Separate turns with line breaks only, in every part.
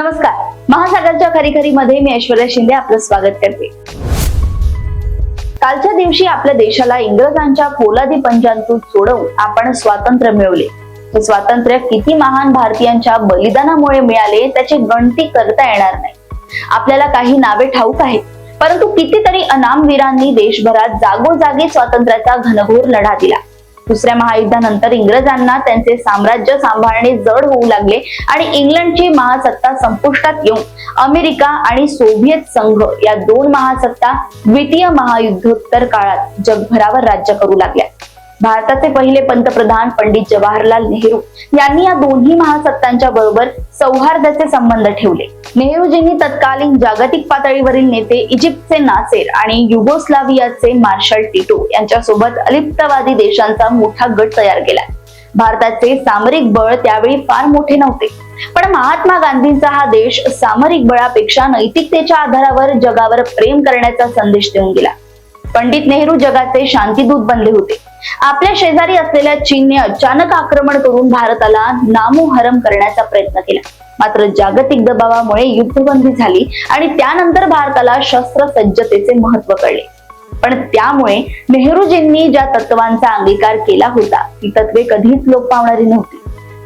नमस्कार. महासागरच्या खरीखरीमध्ये मी ऐश्वर्या शिंदे आपलं स्वागत करते. कालच्या दिवशी आपल्या देशाला इंग्रजांच्या फोलादी पंजांतून सोडवून आपण स्वातंत्र्य मिळवले. हे स्वातंत्र्य किती महान भारतीयांच्या बलिदानामुळे मिळाले त्याची गणती करता येणार नाही. आपल्याला काही नावे ठाऊक आहेत परंतु कितीतरी अनामवीरांनी देशभरात जागोजागी स्वातंत्र्याचा घनघोर लढा दिला. दुसऱ्या महायुद्धानंतर इंग्रजांना त्यांचे साम्राज्य सांभाळणे जड होऊ लागले आणि इंग्लंडची महासत्ता संपुष्टात येऊन अमेरिका आणि सोव्हिएत संघ या दोन महासत्ता द्वितीय महायुद्धोत्तर काळात जगभरावर राज्य करू लागल्या. भारताचे पहिले पंतप्रधान पंडित जवाहरलाल नेहरू यांनी या दोन्ही महासत्तांच्या बरोबर सौहार्दाचे संबंध ठेवले. नेहरूजींनी तत्कालीन जागतिक पातळीवरील नेते इजिप्तचे नासेर आणि युगोस्लावियाचे मार्शल टिटो यांच्यासोबत अलिप्तवादी देशांचा मोठा गट तयार केला. भारताचे सामरिक बळ त्यावेळी फार मोठे नव्हते. पण महात्मा गांधींचा हा देश सामरिक बळापेक्षा नैतिकतेच्या आधारावर जगावर प्रेम करण्याचा संदेश देऊन गेला. पंडित नेहरू जगाचे शांतीदूत बनले होते. आपल्या शेजारी असलेल्या चीनने अचानक आक्रमण करून भारताला नामोहरम करण्याचा प्रयत्न केला. मात्र जागतिक दबावामुळे युद्धबंदी झाली आणि त्यानंतर भारताला शस्त्र सज्जतेचे महत्त्व कळले. पण त्यामुळे नेहरूजींनी ज्या तत्वांचा अंगीकार केला होता ती तत्वे कधीच लोप पावणारी नव्हती.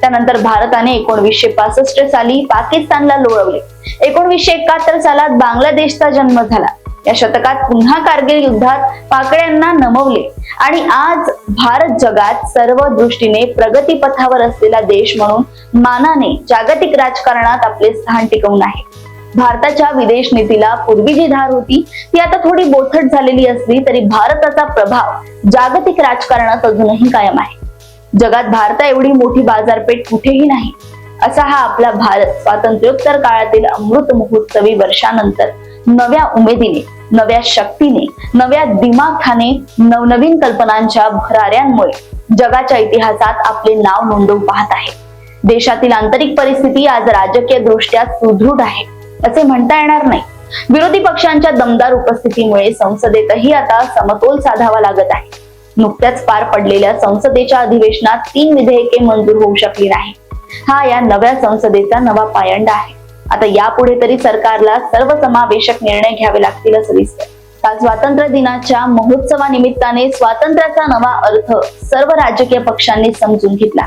त्यानंतर भारताने एकोणवीसशे पासष्ट साली पाकिस्तानला लोळवले. एकोणवीसशे एकाहत्तर सालात बांगलादेशचा जन्म झाला. या शतकात पुन्हा कारगिल युद्धात पाकड्यांना नमवले. आणि आज भारत जगात सर्व दृष्टीने प्रगतीपथावर असलेला देश म्हणून मानाने जागतिक राजकारणात आपले स्थान टिकवून आहे. भारताच्या विदेश नीतीला पूर्वी जी धार होती ती आता थोडी बोथट झालेली असली तरी भारताचा प्रभाव जागतिक राजकारणात अजूनही कायम आहे. जगात भारता एवढी मोठी बाजारपेठ कुठेही नाही असा हा आपला भारत स्वातंत्र्योत्तर काळातील अमृत महोत्सवी वर्षानंतर नव्या उमेदीने नव्या शक्तीने नव्या दिमाखाने नवनवीन कल्पनांच्या भराऱ्यांमुळे जगाच्या इतिहासात आपले नाव नोंदवू पाहत आहे. देशातील आंतरिक परिस्थिती आज राजकीय दृष्ट्या सुदृढ आहे असे म्हणता येणार नाही. विरोधी पक्षांच्या दमदार उपस्थितीमुळे संसदेतही आता समतोल साधावा लागत आहे. नुकत्याच पार पडलेल्या संसदेच्या अधिवेशनात तीन विधेयके मंजूर होऊ शकली नाही हा या नव्या संसदेचा नवा पायंडा आहे. आता यापुढे तरी सरकारला सर्वसमावेशक निर्णय घ्यावे लागतील असं दिसतं काल स्वातंत्र्य दिनाच्या महोत्सवानिमित्ताने स्वातंत्र्याचा नवा अर्थ सर्व राजकीय पक्षांनी समजून घेतला.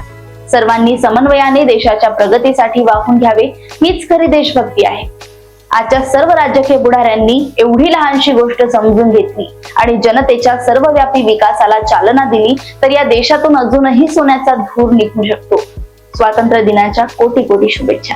सर्वांनी समन्वयाने देशाच्या प्रगतीसाठी वाहून घ्यावे हीच खरी देशभक्ती आहे. आजच्या सर्व राजकीय बुढाऱ्यांनी एवढी लहानशी गोष्ट समजून घेतली आणि जनतेच्या सर्वव्यापी विकासाला चालना दिली तर या देशातून अजूनही सोन्याचा धूर निघू शकतो. स्वातंत्र्य दिनाच्या कोटी कोटी शुभेच्छा.